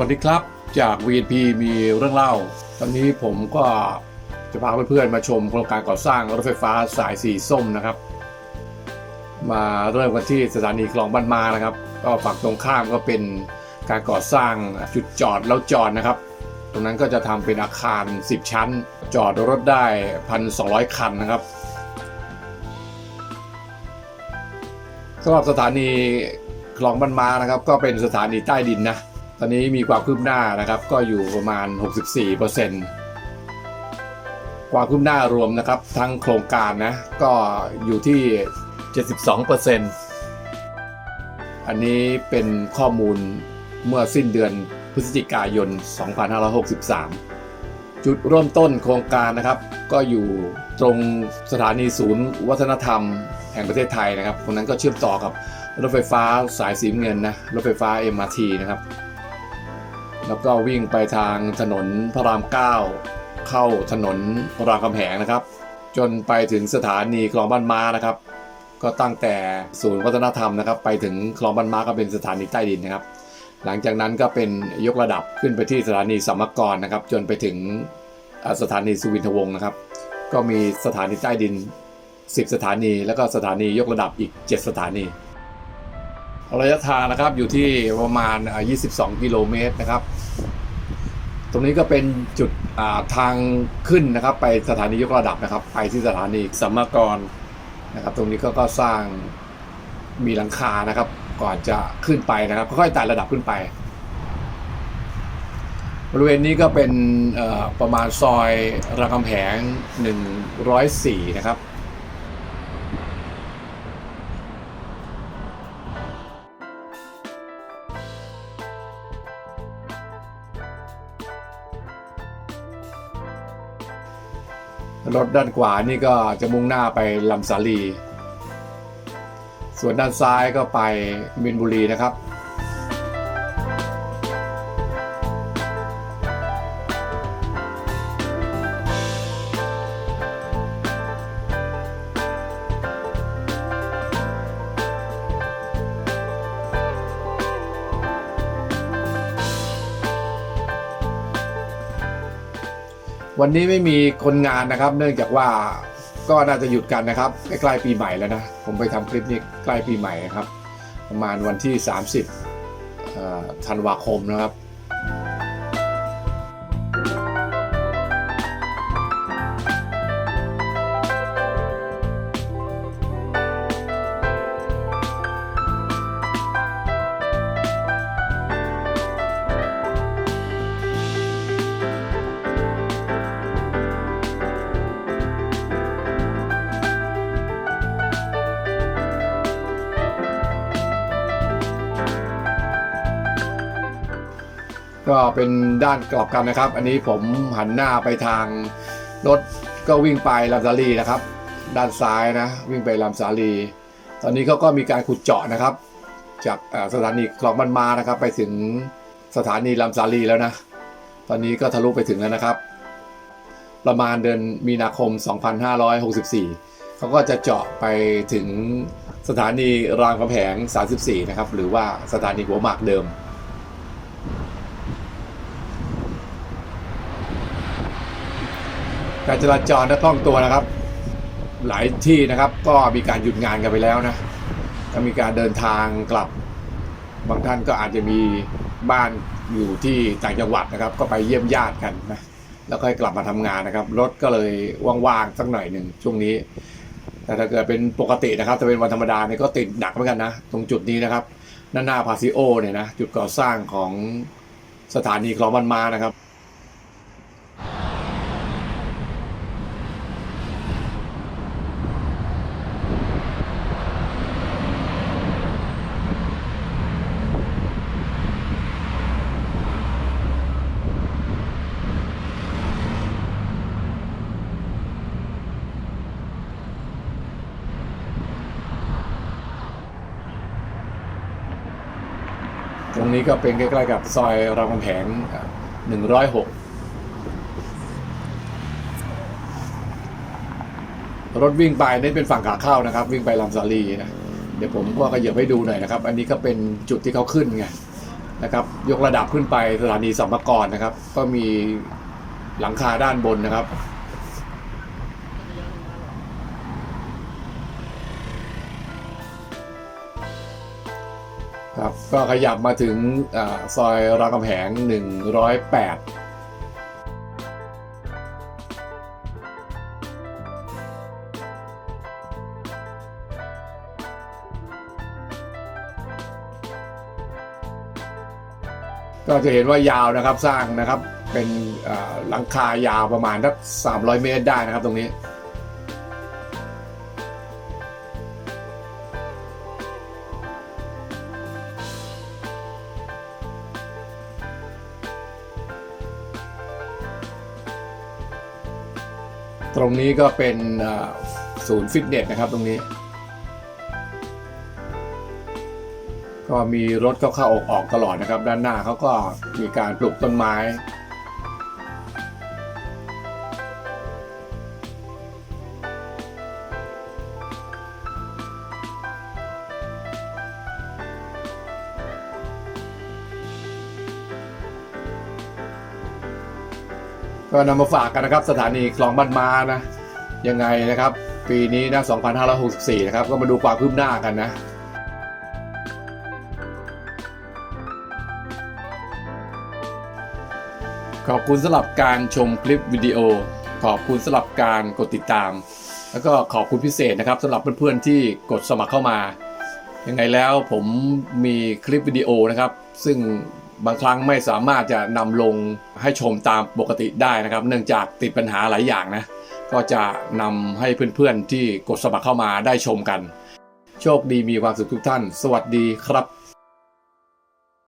วัสดีครับจาก VNP มีเรื่องเล่า ตอนนี้ผมก็จะพาเพื่อนๆมาชมโครงการก่อสร้างรถไฟฟ้าสายสีส้มนะครับ มาเริ่มกันที่สถานีคลองบ้านมานะครับ ก็ฝั่งตรงข้ามก็เป็นการก่อสร้างจุดจอดแล้วจอดนะครับ ตรงนั้นก็จะทำเป็นอาคาร 10 ชั้น จอดรถได้ 1,200 คันนะครับสำหรับสถานีคลองบ้านมานะครับ ก็เป็นสถานีใต้ดินนะ ตอนนี้มีความคืบหน้านะครับ ก็อยู่ประมาณ 64%ความคืบหน้ารวมนะครับ ทั้งโครงการนะ ก็อยู่ที่ 72%อันนี้เป็นข้อมูลเมื่อสิ้นเดือนพฤศจิกายน 2563 จุดเริ่มต้นโครงการนะครับ ก็อยู่ตรงสถานีศูนย์ วัฒนธรรม แห่งประเทศไทยนะครับตรงนั้นก็เชื่อมต่อกับรถไฟฟ้าสายสีเงินนะ รถไฟฟ้า MRT นะครับ แล้วก็วิ่งไปทางถนนพระราม 9 เข้าถนนรามคำแหงนะครับ จนไปถึงสถานีคลองบ้านม้านะครับ ก็ตั้งแต่ศูนย์วัฒนธรรมนะครับ ไปถึงคลองบ้านม้าก็เป็นสถานีใต้ดินนะครับ หลังจากนั้นก็เป็นยกระดับขึ้นไปที่สถานีสัมมกรนะครับ จนไปถึงสถานีสุวินทวงศ์นะครับ ก็มีสถานีใต้ดิน 10 สถานี แล้วก็สถานียกระดับอีก 7 สถานี ระยะทางนะครับอยู่ที่ประมาณอ่า22 กิโลเมตรนะครับ ตรงนี้ก็เป็นจุดาทางขึ้นนะครับ ไปสถานียกระดับนะครับ ไปที่สถานีสัมมกรนะครับ ตรงนี้ก็ก็สร้างมีหลังคานะครับ ก่อนจะขึ้นไปนะครับค่อยๆไต่ระดับขึ้นไป บริเวณนี้ก็เป็นประมาณซอยรามคำแหง 104 นะครับ รถด้านขวานี่ก็จะมุ่งหน้าไปลำสาลี ส่วนด้านซ้ายก็ไปมินบุรีนะครับ วันนี้ไม่มีคนงานนะครับ เนื่องจากว่าก็น่าจะหยุดกันนะครับใกล้ๆปีใหม่แล้วนะ ผมไปทำคลิปนี้ใกล้ปีใหม่นะครับ ประมาณวันที่ 30มสิบธันวาคมนะครับ ก็เป็นด้านกลับกันนะครับ อันนี้ผมหันหน้าไปทางรถก็วิ่งไปลำสาลีนะครับ ด้านซ้ายนะวิ่งไปลำสาลี ตอนนี้เขาก็มีการขุดเจาะนะครับ จากสถานีคลองบ้านมานะครับ ไปถึงสถานีลำสาลีแล้วนะ ตอนนี้ก็ทะลุไปถึงแล้วนะครับ ประมาณเดือนมีนาคม 2564 เขาก็จะเจาะไปถึงสถานีรามคำแหง 34 นะครับ หรือว่าสถานีหัวหมากเดิม การจราจรและคล่องตัวนะครับ หลายที่นะครับก็มีการหยุดงานกันไปแล้วนะก็มีการเดินทางกลับบางท่านก็อาจจะมีบ้านอยู่ที่ต่างจังหวัดนะครับ ก็ไปเยี่ยมญาติกันนะแล้วค่อยกลับมาทำงานนะครับ รถก็เลยว่างๆสักหน่อยหนึ่งช่วงนี้ แต่ถ้าเกิดเป็นปกตินะครับจะเป็นวันธรรมดาเนี่ยก็ติดหนักเหมือนกันนะ ตรงจุดนี้นะครับหน้าหน้าพาซิโอเนี่ยนะจุดก่อสร้างของสถานีคลองบันมานะครับ ตรงนี้ก็เป็นใกล้ๆกับซอยรามคำแหงหนึ่งร้อยหกรถวิ่งไปนี่เป็นฝั่งขาเข้านะครับ วิ่งไปลำสาลีนะเดี๋ยวผมก็ขยับให้ดูหน่อยนะครับ อันนี้ก็เป็นจุดที่เขาขึ้นไงนะครับ ยกระดับขึ้นไปสถานีสัมภากรนะครับ ก็มีหลังคาด้านบนนะครับ ครับก็ขยับมาถึงอซอยรามคำแหง 108ก็จะเห็นว่ายาวนะครับสร้างนะครับเป็นหลังคายาวประมาณสัก300 เมตรได้นะครับตรงนี้ ตรงนี้ก็เป็นศูนย์ฟิตเนสนะครับตรงนี้ ก็มีรถเข้าเข้าออกออกตลอดนะครับ ด้านหน้าเขาก็มีการปลูกต้นไม้ ก็นำมาฝากกันนะครับ สถานีคลองบ้านมานะ ยังไงนะครับ ปีนี้นะ 2564 นะครับ ก็มาดูความคืบหน้ากันนะขอบคุณสำหรับการชมคลิปวิดีโอ ขอบคุณสำหรับการกดติดตาม แล้วก็ขอบคุณพิเศษนะครับสำหรับเพื่อนๆที่กดสมัครเข้ามา ยังไงแล้วผมมีคลิปวิดีโอนะครับ ซึ่ง บางครั้งไม่สามารถจะนำลงให้ชมตามปกติได้นะครับ เนื่องจากติดปัญหาหลายอย่างนะ ก็จะนำให้เพื่อนๆที่กดสมัครเข้ามาได้ชมกัน โชคดีมีความสุขทุกท่าน สวัสดีครับ